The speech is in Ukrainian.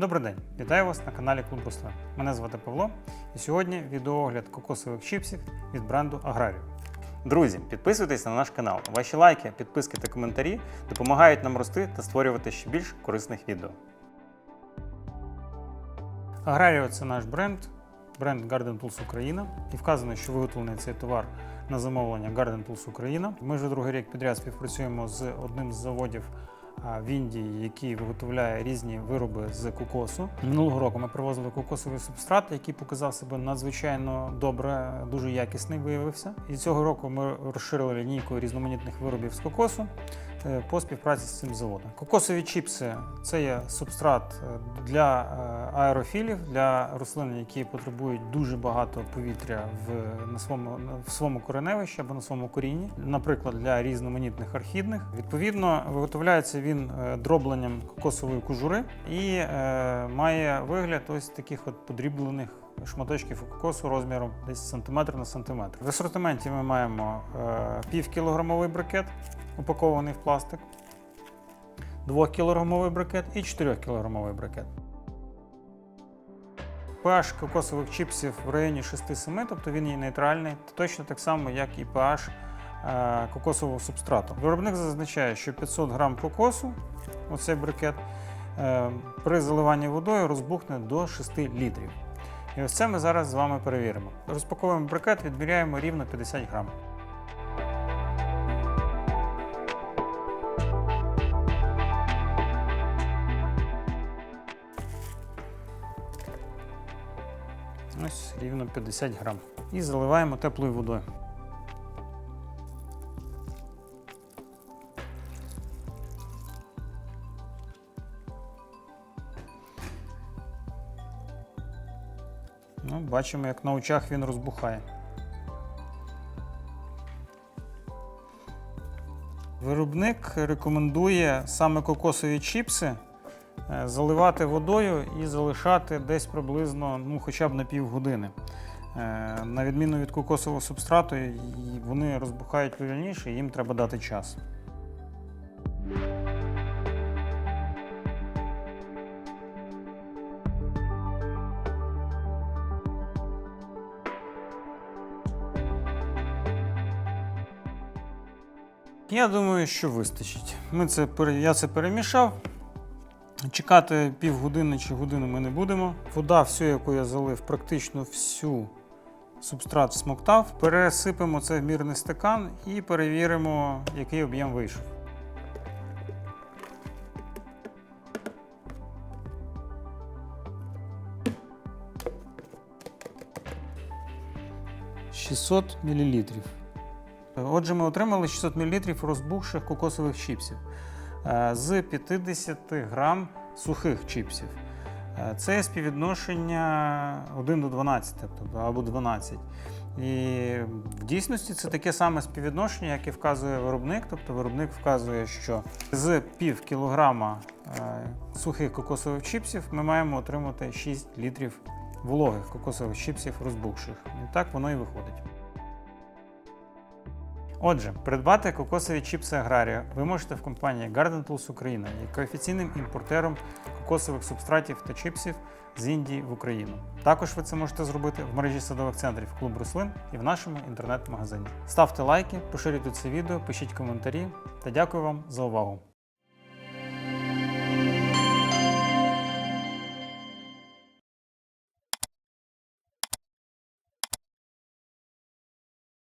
Добрий день, вітаю вас на каналі Клуб Руслан. Мене звати Павло, і сьогодні відеоогляд кокосових чіпсів від бренду Аграріо. Друзі, підписуйтесь на наш канал. Ваші лайки, підписки та коментарі допомагають нам рости та створювати ще більш корисних відео. Аграріо це наш бренд, бренд Garden Tools Україна. І вказано, що виготовлений цей товар на замовлення Garden Tools Україна. Ми вже другий рік підряд співпрацюємо з одним з заводів в Індії, який виготовляє різні вироби з кокосу. Минулого року ми привозили кокосовий субстрат, який показав себе надзвичайно добре, дуже якісний виявився. І цього року ми розширили лінійку різноманітних виробів з кокосу по співпраці з цим заводом. Кокосові чіпси це є субстрат е, для е, аерофілів, для рослин, які потребують дуже багато повітря в, на своєму, в своєму кореневищі або на своєму корінні, наприклад, для різноманітних орхідних. Відповідно, виготовляється він е, дробленням кокосової кожури і е, має вигляд ось таких от подріблених шматочків кокосу розміром десь сантиметр на сантиметр. В асортименті ми маємо е, півкілограмовий брикет, упакований в пластик, 2-кілограмовий брикет і 4-кілограмовий брикет. pH кокосових чіпсів в районі 6-7, тобто він є нейтральний, точно так само, як і pH е, кокосового субстрату. Виробник зазначає, що 500 грам кокосу, оцей брикет, е, при заливанні водою розбухне до 6 літрів. І ось це ми зараз з вами перевіримо. Розпаковуємо брикет, відміряємо рівно 50 грам. Ось рівно 50 грам. І заливаємо теплою водою. Ну, бачимо, як на очах він розбухає. Виробник рекомендує саме кокосові чіпси заливати водою і залишати десь приблизно ну, хоча б на півгодини. Е, На відміну від кокосового субстрату, вони розбухають повільніше, їм треба дати час. Я думаю, що вистачить. Ми це, я це перемішав. Чекати півгодини чи годину ми не будемо. Вода, всю, яку я залив, практично всю субстрат всмоктав. Пересипемо це в мірний стакан і перевіримо, який об'єм вийшов. – 600 мл. Отже, ми отримали 600 мл розбухших кокосових чіпсів з 50 грам сухих чіпсів. Е, Це співвідношення 1 до 12, тобто або 12. І в дійсності це таке саме співвідношення, як і вказує виробник. Тобто виробник вказує, що з пів кілограма е, сухих кокосових чіпсів ми маємо отримати 6 літрів вологих кокосових чіпсів розбухших. І так воно і виходить. Отже, придбати кокосові чіпси Аграрія ви можете в компанії Garden Tools Україна, яка офіційним імпортером кокосових субстратів та чіпсів з Індії в Україну. Також ви це можете зробити в мережі садових центрів Клуб Рослин і в нашому інтернет-магазині. Ставте лайки, поширюйте це відео, пишіть коментарі та дякую вам за увагу.